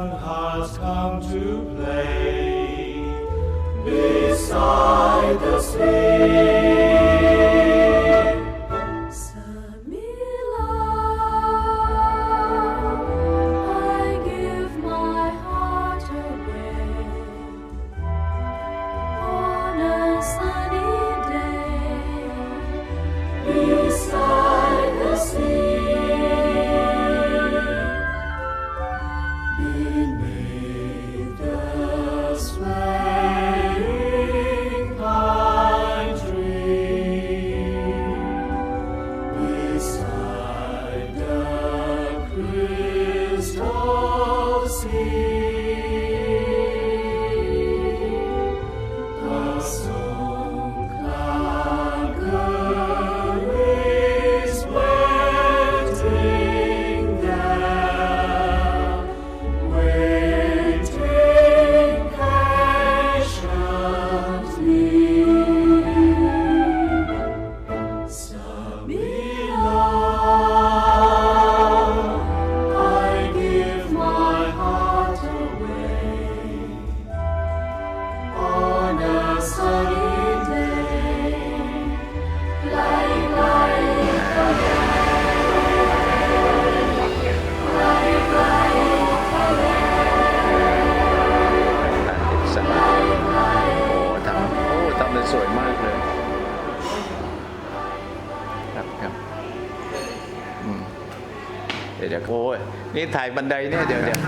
has come to play beside. Amen. เดี๋ยวเดี๋ยวโอ้ยนี่ถ่ายบันไดเนี่ยเดี๋ยวเดี๋ยว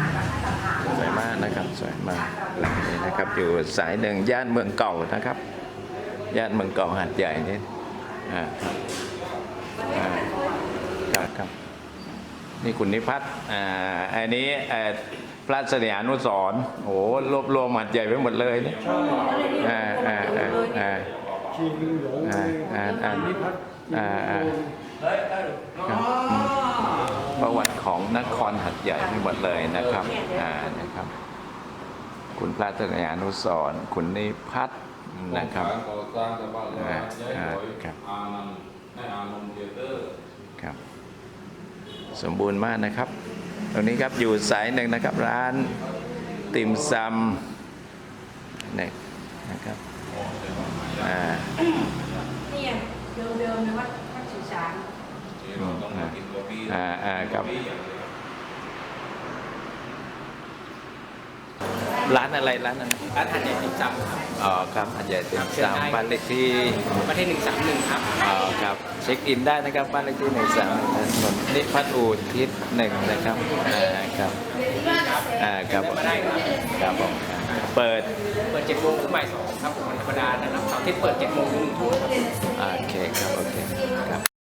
สวยมากนะครับสวยมากหลังนี้นะครับอยู่สายหนึ่งย่านเมืองเก่านะครับย่านเมืองเก่าหาดใหญ่นี่อ่าครับอ่าครับครับนี่คุณนิพัฒน์อ่าอันนี้เอ่อพระเสนียานุสรณ์โอ้โหรวบรวมหมัดใหญ่ไว้หมดเลยเนี่ยอ่าอ่าอ่าอ่าชิงหลงอ่าอ่าอ่านิพัฒน์อ่าอ่าครับอืม ประวัติของนครหัดใหญ่ทั้งหมดเลยนะครับอ่านะครับ คุณพระเสนียานุสรณ์คุณนิพัฒน์นะครับอสร้างแต่บ้านเราอ่าครับเทเตอร์ครับ สมบูรณ์มากนะครับ ตรงนี้ครับอยู่สายหนึ่งนะครับ ร้านติ่มซำเนี่ยนะครับอ่าเนี่ยเดิมๆนะวัดวัดสื่อสารที่เรา ต้องมากินกาแฟอ่าอ่าครับร้านอะไรร้านอะไรร้านหัดใหญ่ติ่มซำครับ อ๋อครับอันใหญ่ติ่มครับเชิญได้ซำบ้านเลขที่ประเทศหนึ่งสามหนึ่งครับอ๋อครับเช็คอินได้นะครับบ้านเลขที่หนึ่งสามถนนนิพัฒน์อูทิศหนึ่งนะครับอ่าครับอ่าครับผมมาได้ครับครับผมเปิดเปิดเจ็ดโมงถึงบ่ายสองครับผมวันธรรมดานะครับเสาร์อาทิตย์เปิดเจ็ดโมงถึงหนึ่งทุ่มครับอ่า